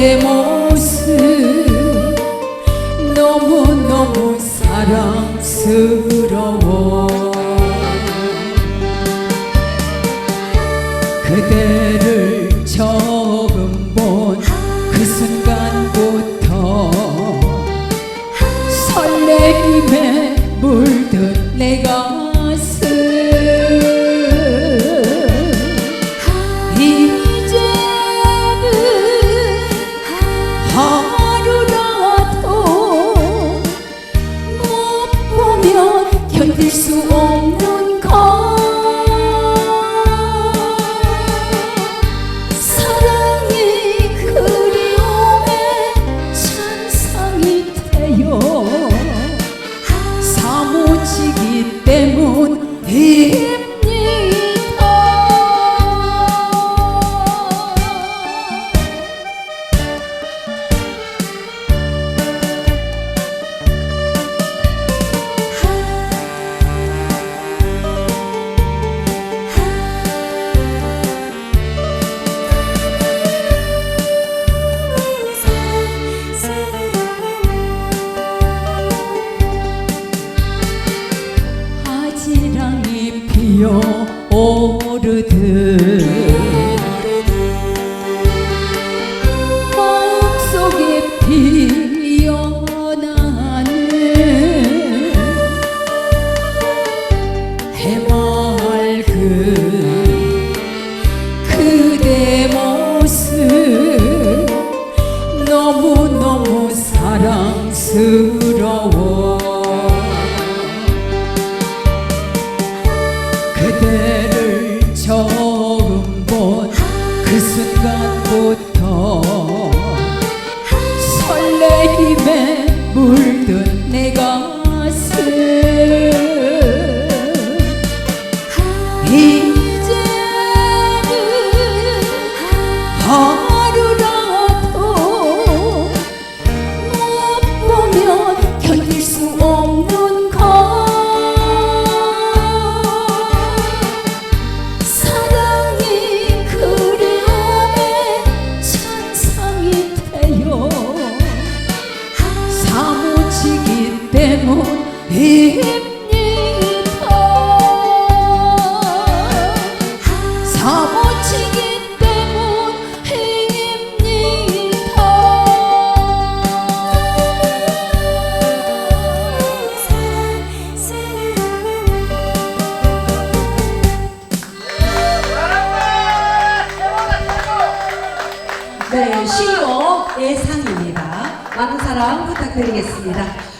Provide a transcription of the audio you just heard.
내 모습 너무너무 사랑스러워. 견딜 수 없는 것 사랑이 그리움에 찬상이 되어 사무치기 때문입 피어 오르듯 그 순간부터 설레임에 물든 내 가슴. 이제는 네, 시로 예상입니다. 많은 사랑 부탁드리겠습니다.